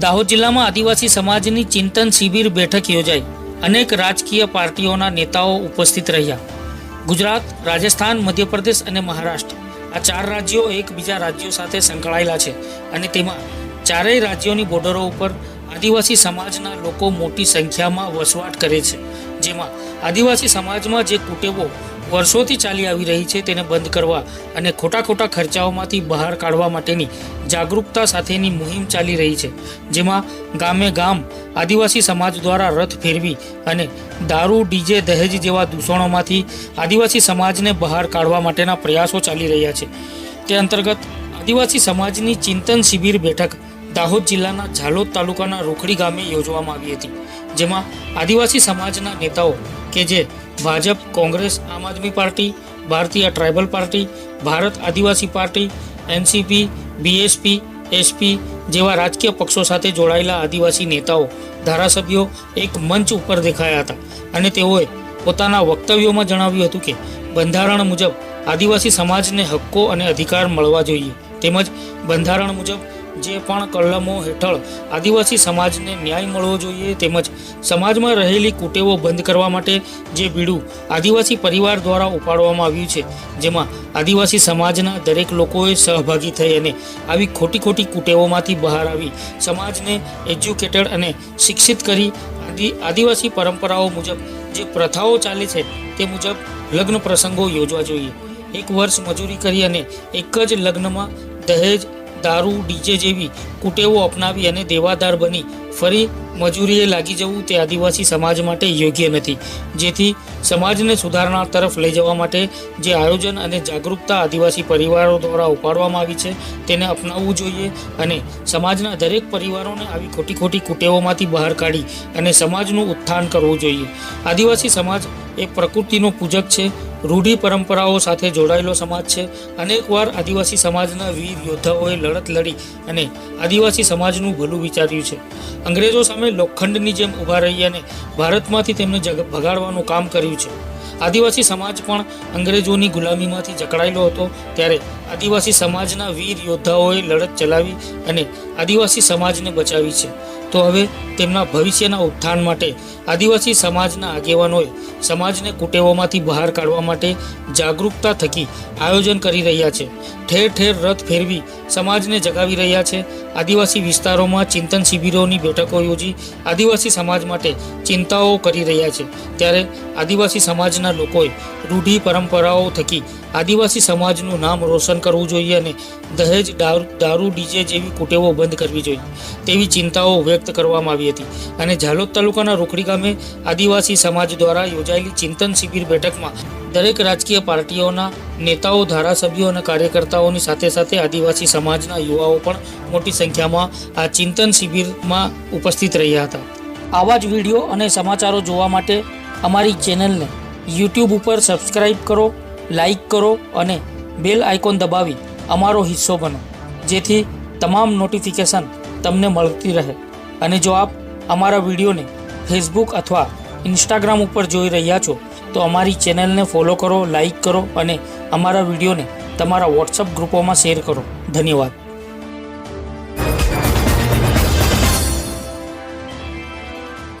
દાહોદ જિલ્લામાં આદિવાસી સમાજની ચિંતન શિબિર બેઠક યોજાઈ. અનેક રાજકીય પાર્ટીઓના નેતાઓ ઉપસ્થિત રહ્યા. ગુજરાત, રાજસ્થાન, મધ્યપ્રદેશ અને મહારાષ્ટ્ર. આ ચાર રાજ્યો એકબીજા રાજ્યો સાથે સંકળાયેલા છે અને તેમાં ચારેય રાજ્યોની બોર્ડરો ઉપર આદિવાસી સમાજના લોકો મોટી સંખ્યામાં વસવાટ કરે છે. જેમાં આદિવાસી સમાજમાં જે કુટેવો વર્ષોથી ચાલી આવી રહી છે તેને બંધ કરવા અને ખોટા ખોટા ખર્ચાઓમાંથી બહાર કાઢવા માટેની જાગૃતતા સાથેની મુહિમ ચાલી રહી છે, જેમાં ગામે ગામ આદિવાસી સમાજ દ્વારા રથ ફેરવી અને દારૂ, ડીજે, દહેજ જેવા દૂષણોમાંથી આદિવાસી સમાજને બહાર કાઢવા માટેના પ્રયાસો ચાલી રહ્યા છે. તે અંતર્ગત આદિવાસી સમાજની ચિંતન શિબિર બેઠક દાહોદ જિલ્લાના ઝાલોદ તાલુકાના રોખડી ગામે યોજવામાં આવી હતી, જેમાં આદિવાસી સમાજના નેતાઓ કે જે Bhajap, Congress, Aam Aadmi Party, Bharatiya Tribal Party, Bharat Adivasi Party, NCP, BSP, SP જેવા રાજકીય પક્ષો સાથે જોડાયેલા આદિવાસી નેતાઓ, ધારાસભ્યો એક મંચ ઉપર દેખાયા હતા અને તેઓએ પોતાના વક્તવ્યોમાં જણાવ્યું હતું કે, બંધારણ મુજબ આદિવાસી સમાજને હક્કો અને અધિકાર મળવા જોઈએ. તેમજ બંધારણ મુજબ જે પણ કલમો હેઠળ આદિવાસી સમાજને ન્યાય મળવો જોઈએ તેમજ સમાજમાં રહેલી કુટેવો બંધ કરવા માટે જે બીડું આદિવાસી પરિવાર દ્વારા ઉપાડવામાં આવ્યું છે, જેમાં આદિવાસી સમાજના દરેક લોકોએ સહભાગી થઈ અને આવી ખોટી ખોટી કુટેવોમાંથી બહાર આવી સમાજને એજ્યુકેટેડ અને શિક્ષિત કરી આદિ, આદિવાસી પરંપરાઓ મુજબ જે પ્રથાઓ ચાલે છે તે મુજબ લગ્ન પ્રસંગો યોજવા જોઈએ. એક વર્ષ મજૂરી કરી અને એક જ લગ્નમાં દહેજ દારૂ ડીજે જેવી કુટેવો અપનાવી અને દેવાદાર બની ફરી મજૂરીએ લાગી જવું તે આદિવાસી સમાજ માટે યોગ્ય નથી. જેથી સમાજને સુધારણા તરફ લઈ જવા માટે જે આયોજન અને જાગૃતતા આદિવાસી પરિવારો દ્વારા ઉપાડવામાં આવી છે તેને અપનાવવું જોઈએ અને સમાજના દરેક પરિવારોને આવી ખોટી ખોટી કુટેવોમાંથી બહાર કાઢી અને સમાજનું ઉત્થાન કરવું જોઈએ. આદિવાસી સમાજ એ પ્રકૃતિનો પૂજક છે, રૂઢિ પરંપરાઓ સાથે જોડાયેલો સમાજ છે. અનેકવાર આદિવાસી સમાજના વીર યોદ્ધાઓએ લડત લડી અને આદિવાસી સમાજનું ભલું વિચાર્યું છે. અંગ્રેજો સામે લોખંડની જેમ ઊભા રહી અને ભારતમાંથી તેમને ભગાડવાનું કામ કર્યું છે. આદિવાસી સમાજ પણ અંગ્રેજોની ગુલામીમાંથી જકડાયેલો હતો ત્યારે આદિવાસી સમાજના વીર યોદ્ધાઓએ લડત ચલાવી અને આદિવાસી સમાજને બચાવી છે. તો હવે તેમના ભવિષ્યના ઉત્થાન માટે આદિવાસી સમાજના આગેવાનોએ સમાજને કુટેવોમાંથી બહાર કાઢવા માટે જાગૃતતા થકી આયોજન કરી રહ્યા છે. ઠેર ઠેર રથ ફેરવી સમાજને જગાવી રહ્યા છે. આદિવાસી વિસ્તારોમાં ચિંતન શિબિરોની બેઠકો યોજી આદિવાસી સમાજ માટે ચિંતાઓ કરી રહ્યા છે. ત્યારે આદિવાસી સમાજના લોકોએ રૂઢિ પરંપરાઓ થકી આદિવાસી સમાજનું નામ રોશન કરવું જોઈએ અને દહેજ દારૂ ડીજે જેવી કુટેવો બંધ કરવી જોઈએ. તેવી ચિંતાઓ વ્યક્ત કરવામાં આવી હતી. અને ઝાલોદ તાલુકાના રોકડી ગામે આદિવાસી સમાજ દ્વારા યોજાયેલી ચિંતન શિબિર બેઠકમાં દરેક રાજકીય પાર્ટીઓના નેતાઓ, ધારાસભ્યો અને કાર્યકર્તાઓની સાથે સાથે આદિવાસી સમાજના યુવાઓ પણ મોટી સંખ્યામાં આ ચિંતન શિબિરમાં ઉપસ્થિત રહ્યા હતા. આવા જ વીડિયો અને સમાચારો જોવા માટે અમારી ચેનલને યુટ્યુબ ઉપર સબસ્ક્રાઈબ કરો લાઈક કરો અને બેલ આઇકોન દબાવી અમારો હિસ્સો બનો. જેથી તમામ નોટિફિકેશન તમને મળતી રહે. અને જો આપ અમારા વિડીયોને ફેસબુક અથવા ઇન્સ્ટાગ્રામ ઉપર જોઈ રહ્યા છો, તો અમારી ચેનલને ફોલો કરો, લાઈક કરો અને અમારા વિડીયોને તમારા વોટ્સઅપ ગ્રુપોમાં શેર કરો. ધન્યવાદ.